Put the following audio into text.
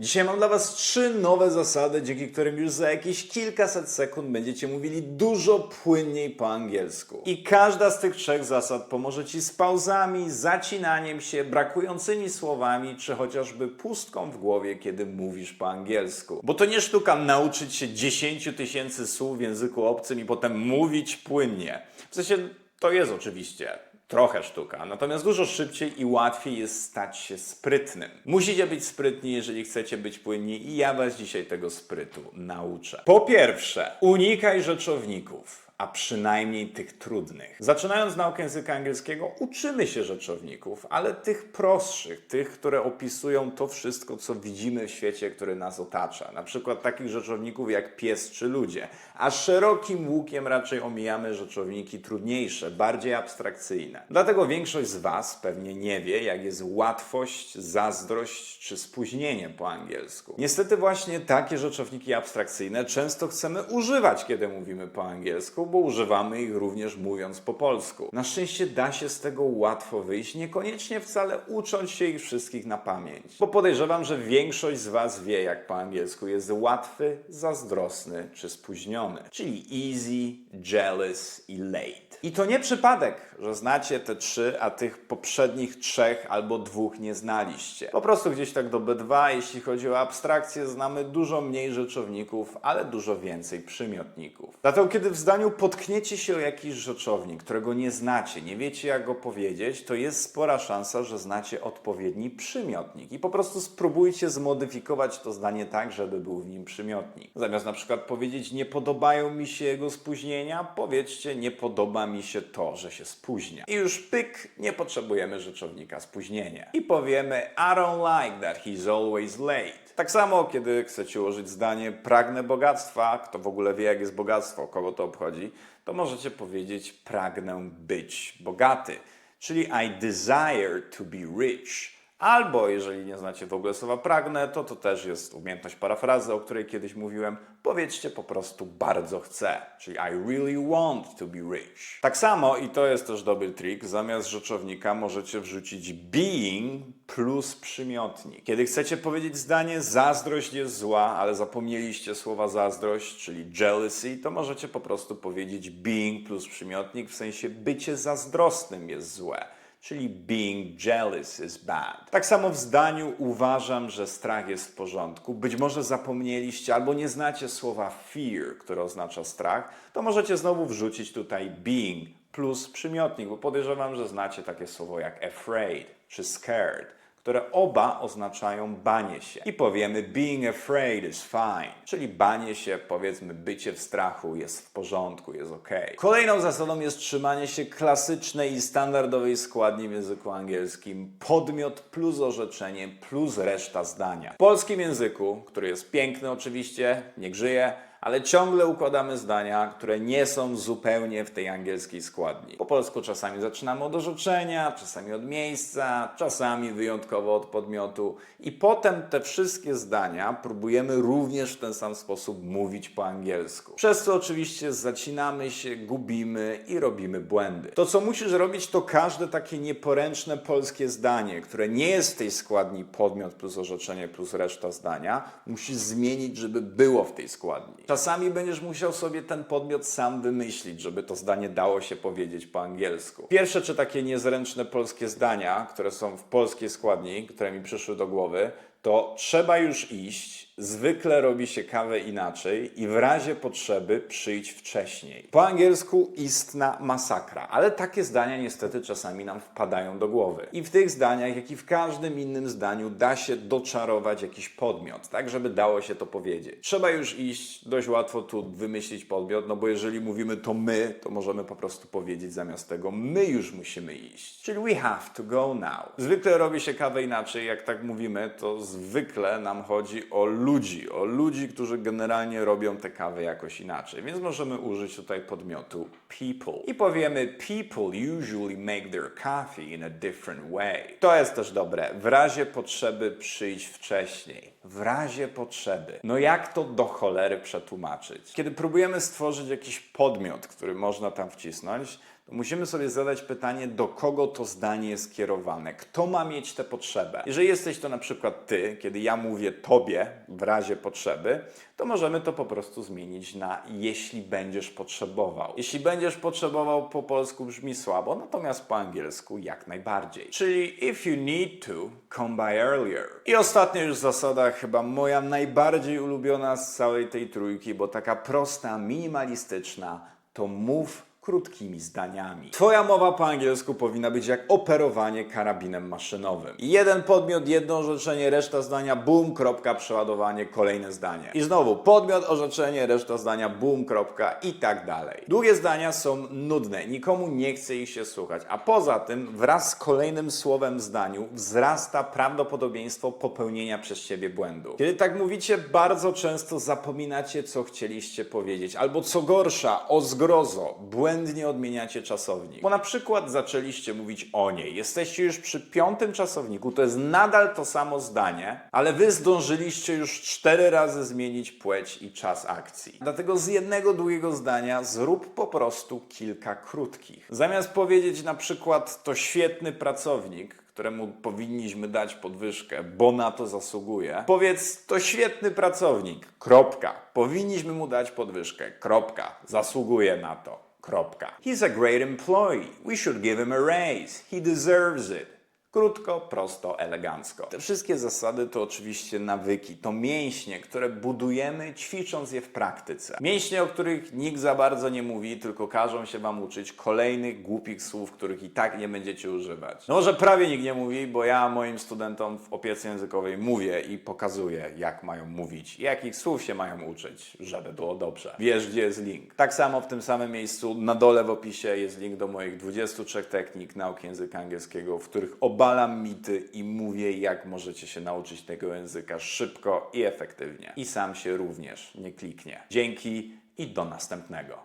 Dzisiaj mam dla Was trzy nowe zasady, dzięki którym już za jakieś kilkaset sekund będziecie mówili dużo płynniej po angielsku. I każda z tych trzech zasad pomoże Ci z pauzami, zacinaniem się, brakującymi słowami, czy chociażby pustką w głowie, kiedy mówisz po angielsku. Bo to nie sztuka nauczyć się 10 tysięcy słów w języku obcym i potem mówić płynnie. W sensie to jest oczywiście trochę sztuka, natomiast dużo szybciej i łatwiej jest stać się sprytnym. Musicie być sprytni, jeżeli chcecie być płynni i ja Was dzisiaj tego sprytu nauczę. Po pierwsze, unikaj rzeczowników. A przynajmniej tych trudnych. Zaczynając naukę języka angielskiego, uczymy się rzeczowników, ale tych prostszych, tych, które opisują to wszystko, co widzimy w świecie, który nas otacza. Na przykład takich rzeczowników jak pies czy ludzie. A szerokim łukiem raczej omijamy rzeczowniki trudniejsze, bardziej abstrakcyjne. Dlatego większość z Was pewnie nie wie, jak jest łatwość, zazdrość czy spóźnienie po angielsku. Niestety właśnie takie rzeczowniki abstrakcyjne często chcemy używać, kiedy mówimy po angielsku, bo używamy ich również mówiąc po polsku. Na szczęście da się z tego łatwo wyjść, niekoniecznie wcale ucząc się ich wszystkich na pamięć. Bo podejrzewam, że większość z Was wie, jak po angielsku jest łatwy, zazdrosny czy spóźniony. Czyli easy, jealous i late. I to nie przypadek, że znacie te trzy, a tych poprzednich trzech albo dwóch nie znaliście. Po prostu gdzieś tak do B2, jeśli chodzi o abstrakcję, znamy dużo mniej rzeczowników, ale dużo więcej przymiotników. Dlatego, kiedy w zdaniu potkniecie się o jakiś rzeczownik, którego nie znacie, nie wiecie jak go powiedzieć, to jest spora szansa, że znacie odpowiedni przymiotnik. I po prostu spróbujcie zmodyfikować to zdanie tak, żeby był w nim przymiotnik. Zamiast na przykład powiedzieć nie podobają mi się jego spóźnienia, powiedzcie nie podoba mi się to, że się spóźnia. I już pyk, nie potrzebujemy rzeczownika spóźnienia. I powiemy I don't like that he's always late. Tak samo, kiedy chcecie ułożyć zdanie pragnę bogactwa, kto w ogóle wie, jak jest bogactwo, kogo to obchodzi, to możecie powiedzieć pragnę być bogaty, czyli I desire to be rich. Albo jeżeli nie znacie w ogóle słowa pragnę, to to też jest umiejętność parafrazy, o której kiedyś mówiłem. Powiedzcie po prostu bardzo chcę, czyli I really want to be rich. Tak samo, i to jest też dobry trik, zamiast rzeczownika możecie wrzucić being plus przymiotnik. Kiedy chcecie powiedzieć zdanie zazdrość jest zła, ale zapomnieliście słowa zazdrość, czyli jealousy, to możecie po prostu powiedzieć being plus przymiotnik, w sensie bycie zazdrosnym jest złe czyli being jealous is bad. Tak samo w zdaniu uważam, że strach jest w porządku. Być może zapomnieliście albo nie znacie słowa fear, które oznacza strach, to możecie znowu wrzucić tutaj being plus przymiotnik, bo podejrzewam, że znacie takie słowo jak afraid czy scared które oba oznaczają banie się. I powiemy being afraid is fine, czyli banie się, powiedzmy bycie w strachu jest w porządku, jest ok. Kolejną zasadą jest trzymanie się klasycznej i standardowej składni w języku angielskim podmiot plus orzeczenie plus reszta zdania. W polskim języku, który jest piękny oczywiście, niech żyje, ale ciągle układamy zdania, które nie są zupełnie w tej angielskiej składni. Po polsku czasami zaczynamy od orzeczenia, czasami od miejsca, czasami wyjątkowo od podmiotu i potem te wszystkie zdania próbujemy również w ten sam sposób mówić po angielsku. Przez co oczywiście zacinamy się, gubimy i robimy błędy. To co musisz robić to każde takie nieporęczne polskie zdanie, które nie jest w tej składni podmiot plus orzeczenie plus reszta zdania, musisz zmienić, żeby było w tej składni. Czasami będziesz musiał sobie ten podmiot sam wymyślić, żeby to zdanie dało się powiedzieć po angielsku. Pierwsze czy takie niezręczne polskie zdania, które są w polskiej składni, które mi przyszły do głowy, to trzeba już iść, zwykle robi się kawę inaczej i w razie potrzeby przyjdź wcześniej. Po angielsku istna masakra, ale takie zdania niestety czasami nam wpadają do głowy. I w tych zdaniach, jak i w każdym innym zdaniu da się doczarować jakiś podmiot, tak żeby dało się to powiedzieć. Trzeba już iść, dość łatwo tu wymyślić podmiot, no bo jeżeli mówimy to my, to możemy po prostu powiedzieć zamiast tego my już musimy iść. Czyli we have to go now. Zwykle robi się kawę inaczej, jak tak mówimy, to zwykle nam chodzi o ludzi, o ludzi, którzy generalnie robią tę kawę jakoś inaczej. Więc możemy użyć tutaj podmiotu people. I powiemy people usually make their coffee in a different way. To jest też dobre. W razie potrzeby przyjść wcześniej. W razie potrzeby. No jak to do cholery przetłumaczyć? Kiedy próbujemy stworzyć jakiś podmiot, który można tam wcisnąć, to musimy sobie zadać pytanie, do kogo to zdanie jest kierowane, kto ma mieć tę potrzebę. Jeżeli jesteś to na przykład ty, kiedy ja mówię tobie w razie potrzeby, to możemy to po prostu zmienić na jeśli będziesz potrzebował. Jeśli będziesz potrzebował po polsku brzmi słabo, natomiast po angielsku jak najbardziej. Czyli if you need to, come by earlier. I ostatnia już zasada, chyba moja najbardziej ulubiona z całej tej trójki, bo taka prosta, minimalistyczna, to mów krótkimi zdaniami. Twoja mowa po angielsku powinna być jak operowanie karabinem maszynowym. Jeden podmiot, jedno orzeczenie, reszta zdania, boom, kropka, przeładowanie, kolejne zdanie. I znowu podmiot, orzeczenie, reszta zdania, boom, kropka i tak dalej. Długie zdania są nudne, nikomu nie chce ich się słuchać, a poza tym wraz z kolejnym słowem w zdaniu wzrasta prawdopodobieństwo popełnienia przez siebie błędu. Kiedy tak mówicie, bardzo często zapominacie, co chcieliście powiedzieć, albo co gorsza, o zgrozo, błędnie odmieniacie czasownik. Bo na przykład zaczęliście mówić o niej, jesteście już przy piątym czasowniku, to jest nadal to samo zdanie, ale wy zdążyliście już cztery razy zmienić płeć i czas akcji. Dlatego z jednego długiego zdania zrób po prostu kilka krótkich. Zamiast powiedzieć na przykład to świetny pracownik, któremu powinniśmy dać podwyżkę, bo na to zasługuje. Powiedz, to świetny pracownik, kropka. Powinniśmy mu dać podwyżkę, kropka. Zasługuje na to, kropka. He's a great employee. We should give him a raise. He deserves it. Krótko, prosto, elegancko. Te wszystkie zasady to oczywiście nawyki, to mięśnie, które budujemy ćwicząc je w praktyce. Mięśnie, o których nikt za bardzo nie mówi, tylko każą się Wam uczyć kolejnych głupich słów, których i tak nie będziecie używać. No może prawie nikt nie mówi, bo ja moim studentom w opiece językowej mówię i pokazuję, jak mają mówić jakich słów się mają uczyć, żeby było dobrze. Wiesz, gdzie jest link. Tak samo w tym samym miejscu na dole w opisie jest link do moich 23 technik nauki języka angielskiego, w których obalam mity i mówię, jak możecie się nauczyć tego języka szybko i efektywnie. I sam się również nie kliknie. Dzięki i do następnego.